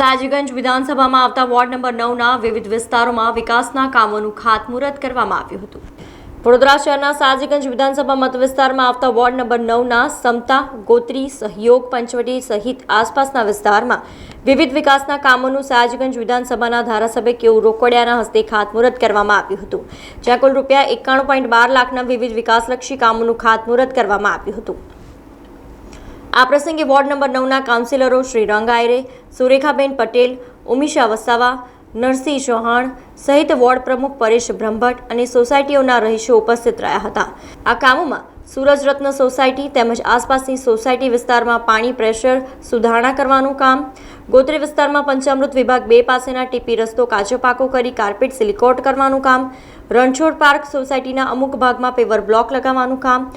સાજીગંજ વિધાનસભામાં આવતા ward number નવના વિવિધ વિસ્તારોમાં વિકાસના કામોનું ખાતમુહૂર્ત કરવામાં આવ્યું હતું. વડોદરા શહેરના સાજીગંજ વિધાનસભા મત વિસ્તારમાં આવતા વોર્ડ નંબર નવના સમતા, ગોત્રી, સહયોગ, પંચવટી સહિત આસપાસના વિસ્તારમાં વિવિધ વિકાસના કામોનું સાજગંજ વિધાનસભાના ધારાસભ્ય કેવું રોકડિયાના હસ્તે ખાતમુહૂર્ત કરવામાં આવ્યું હતું. જ્યાં કુલ રૂપિયા એકાણું પોઈન્ટ બાર લાખના વિવિધ વિકાસલક્ષી કામોનું ખાતમુહૂર્ત કરવામાં આવ્યું હતું. આ પ્રસંગે વોર્ડ નંબર નવના કાઉન્સિલરો શ્રી રંગાયરે સુરેખાબેન પટેલ ઉમિશા વસાવા, નરસિંહ ચૌહાણ સહિત વોર્ડ પ્રમુખ પરેશ બ્રહ્મભટ્ટ અને સોસાયટીઓના રહીશો ઉપસ્થિત રહ્યા હતા. આ કામોમાં સૂરજ રત્ન સોસાયટી તેમજ આસપાસની સોસાયટી વિસ્તારમાં પાણી પ્રેશર સુધારણા કરવાનું કામ. ગોત્રી વિસ્તારમાં પંચામૃત વિભાગ બે પાસેના ટીપી રસ્તો કાચો પાકો કરી કાર્પેટ સિલિકોટ કરવાનું કામ. રણછોડ પાર્ક સોસાયટીના અમુક ભાગમાં પેવર બ્લોક લગાવવાનું કામ.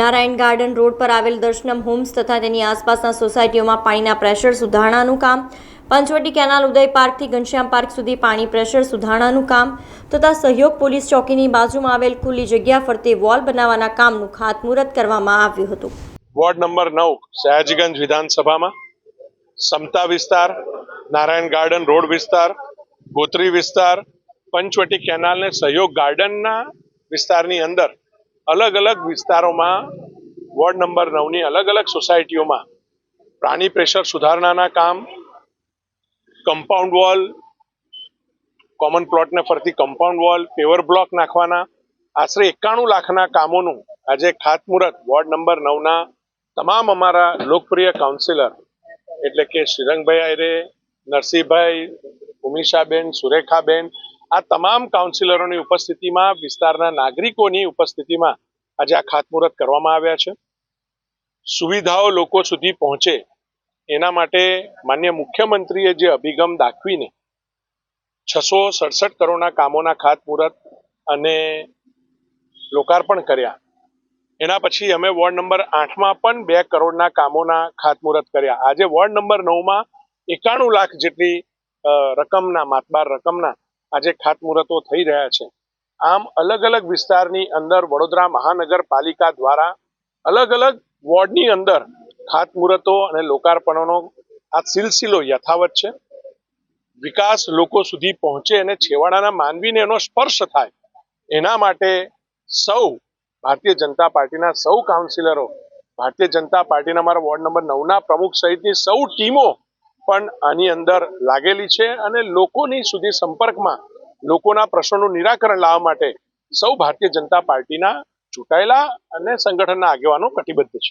નારાયણ ગાર્ડન રોડ પર આવેલ દર્શનમ હોમ્સ તથા તેની આસપાસના સોસાયટીઓમાં પાણીના પ્રેશર સુધારણાનું કામ. પંચવટી કેનાલ ઉદય પાર્કથી ઘનશ્યામ પાર્ક સુધી પાણી પ્રેશર સુધારણાનું કામ તથા સહયોગ પોલીસ ચોકીની બાજુમાં આવેલ ખુલ્લી જગ્યા ફરતે વોલ બનાવવાના કામનું ખાતમુહૂર્ત કરવામાં આવ્યું હતું. વોર્ડ નંબર નવ, સયાજીગંજ વિધાનસભામાં. સમતા વિસ્તાર, નારાયણ ગાર્ડન રોડ વિસ્તાર, ગોત્રી વિસ્તાર, પંચવટી કેનાલને સહયોગ ગાર્ડનના વિસ્તારની અંદર અલગ અલગ વિસ્તારોમાં વોર્ડ નંબર નવની અલગ અલગ સોસાયટીઓમાં પ્રાણી પ્રેશર સુધારણાના કામ કમ્પાઉન્ડ વોલ કોમન પ્લોટને ફરતી કમ્પાઉન્ડ વોલ પેવર બ્લોક નાખવાના. આશરે એકાણું લાખના કામોનું આજે ખાતમુહૂર્ત વોર્ડ નંબર નવના તમામ અમારા લોકપ્રિય કાઉન્સિલર એટલે કે શ્રીરંગભાઈ આયરે, નરસિંહભાઈ ઉમિશાબેન સુરેખાબેન, આ તમામ કાઉન્સિલરોની ઉપસ્થિતિમાં, વિસ્તારના નાગરિકોની ઉપસ્થિતિમાં આજે આ ખાતમુહૂર્ત કરવામાં આવ્યા છે. સુવિધાઓ લોકો સુધી પહોંચે એના માટે માન્ય મુખ્યમંત્રીએ જે અભિગમ દાખવીને છસો સડસઠ કરોડના કામોના ખાતમુહૂર્ત અને લોકાર્પણ કર્યા, એના પછી અમે વોર્ડ નંબર આઠમાં પણ બે કરોડના કામોના ખાતમુહૂર્ત કર્યા. આજે વોર્ડ નંબર નવમાં એકાણું લાખ જેટલી રકમના, માતબાર રકમના આજે ખાતમુહૂર્તો થઈ રહ્યા છે. આમ અલગ અલગ વિસ્તારની અંદર વડોદરા મહાનગરપાલિકા દ્વારા અલગ અલગ વોર્ડની અંદર ખાતમુહૂર્તો અને લોકાર્પણોનો આ સિલસિલો યથાવત છે. વિકાસ લોકો સુધી પહોંચે અને છેવાડાના માનવીને એનો સ્પર્શ થાય. એના માટે સૌ ભારતીય જનતા પાર્ટીના સૌ કાઉન્સિલરો, ભારતીય જનતા પાર્ટીના મારા વોર્ડ નંબર નવના પ્રમુખ સહિતની સૌ ટીમો પણ આની અંદર લાગેલી છે અને લોકોની સુધી સંપર્કમાં લોકોના પ્રશ્નોનું નિરાકરણ લાવવા માટે સૌ ભારતીય જનતા પાર્ટીના ચૂંટાયેલા અને સંગઠનના આગેવાનો કટિબદ્ધ છે.